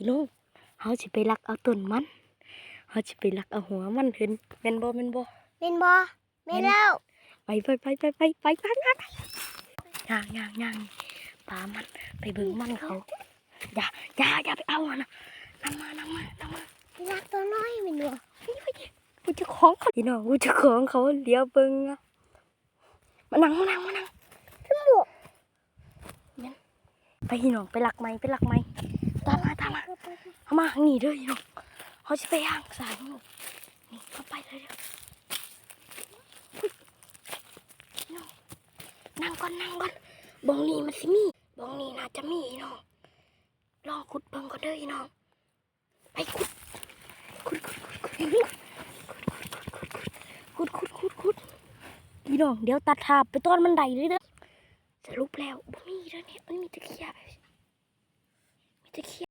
อีน้องเฮาสิไปลักเอาต้นมันเฮาสิไปลักเอาหัวมันเห็นแม่นบ่แม่นบ่เป็นบ่แม่นแล้วไปไปไปไปไปไปไปไปย่างย่างย่างปลามันไปเบิ่งมันเขาอย่าอย่าอย่าไปเอาอะนะนำมานำมานำมารักตัวน้อยแม่นบ่กูจะของเขาพี่น้องกูจะของเขาเลี้ยวเบิ่งอะมานั่งมานั่งมานั่งทั้งหมดไปพี่น้องไปหลักไม้ไปหลักไม้ตามมาตามมาเอา มาหนีด้อพี่น้องเขาจะไปย่างสายพี่น้องนี่เข้าไปเลยเด้ออุ๊ยพี่น้องนั่งก่อนนั่งก่อนบองนี้มันสิมีบองนี้น่าจะมีน้องลองขุดเบิ่งก่อนเด้อน้องไปขุดขุดขุดขุดขุดขุดขุดขุดขุดขุดขุดพี่น้องเดี๋ยวตัดทาบไปต้อนมันไดเลยเด้อสรุปแล้วบ่มีเด้อเนี่ยมันมีแตะเคียบมีตะเคียบ